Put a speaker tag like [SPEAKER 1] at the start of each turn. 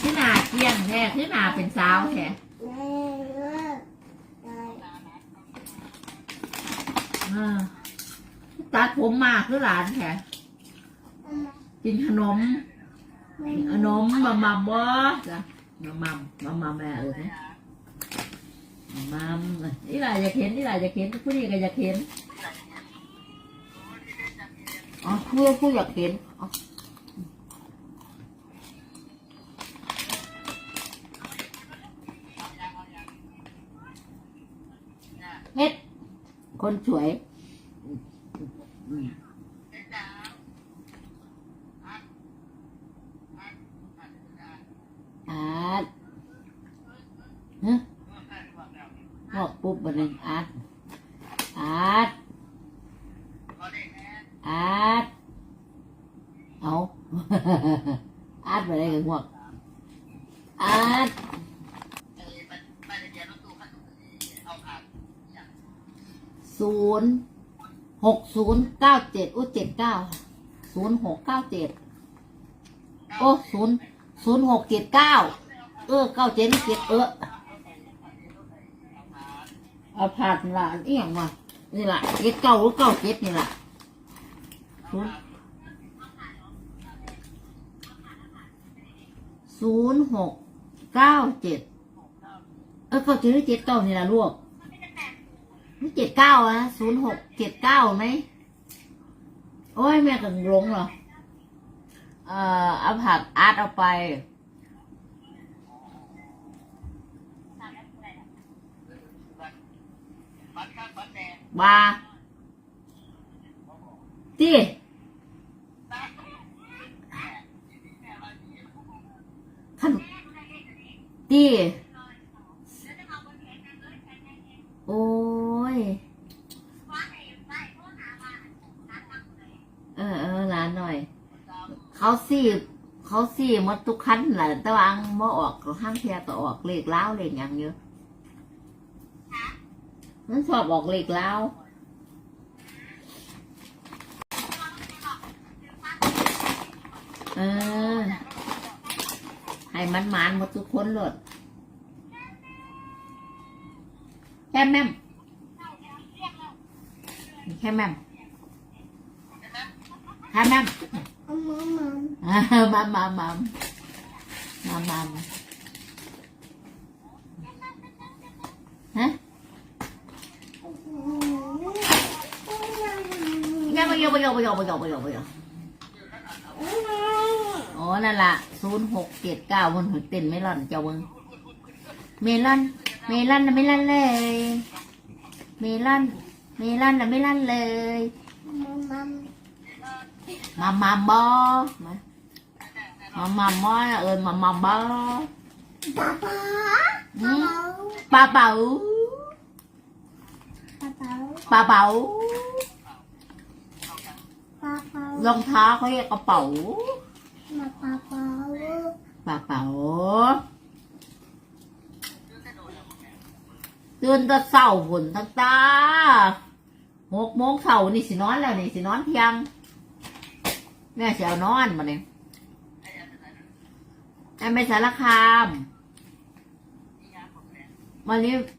[SPEAKER 1] ที่หนาเกี้ยงแท้ที่หนาเป็นสาวแท้อ่ตัดผมมากคือหลานแท้กินขนมขนมมามัมบ่จ้ะมามัมมามัมแม่เออเนี่ยมามัมนี่หลายอยากเห็นนี่หลายอยากเห็นผู้นี้ก็อยากเห็นอ๋อผู้ผู้อยากเห็นอ๋อ เฮ็ดคนสวยอาร์ตฮะบอกปุ๊บบันนึงอาร์ตอาร์ตอาร์ตเอาอาร์ตไปได้กันหมดอาร์ต ศูนย์หกศูนย์เก้าเจ็ดอุ้เจ็ดเก้าศูนย์หกเก้าเจ็ดโอ้ศูนย์ศูนย์หกเจ็ดเก้าเออเก้าเจ็ดเจ็ดเออเอาผ่านละอันนี้อย่างวะนี่แหละเจ็ดเก้าหรือเก้าเจ็ดนี่แหละศูนย์ศูนย์หกเก้าเจ็ดเออเก้าเจ็ดหรือเจ็ดเก้านี่แหละลูก นี่เจ็ดเก้าอะศูนย์หกเจ็ดเก้าไหม โอ้ยแม่กังหลงเหรอ เอ่อเอาผักอาร์ตเอาไป บาตีขันตีโอ้ย เออเออร้านหน่อย เขาสี่เขาสี่หมดทุกคันแหละแต่ว่าอังบ่ออกก็ห้างเทียก็ออกเลขเล้าวเลขอย่างเยอะมันชอบออกเลขเล้าวเออ ให้มันหมานหมดทุกคนเลยแค่แม่มแค่แม่มแค่แม่ม อ่ามามามามามาฮะยังไม่ยอมไม่ยอมไม่ยอมไม่ยอมไม่ยอมไม่ยอมอ๋อนั่นล่ะศูนย์หกเจ็ดเก้าบนหัวเต้นไม่หล่อนเจ้ามึงเมลอน เมลอนน่ะไม่ลั่นเลย เมลอน เมลอนน่ะไม่ลั่นเลย มามาบอมามามาบอเอิญมามาบอหืมปลาเป๋าปลาเป๋ารองเท้าเขาเรียกกระเป๋าปลาเป๋าตื่นแตะเศร้าฝนทั้งตาหกโมงเช้านี่สินอนแล้วนี่สินอนเที่ยง แม่จะเอานอนมาเนี่ยแม่ไปสารคาม วันนี้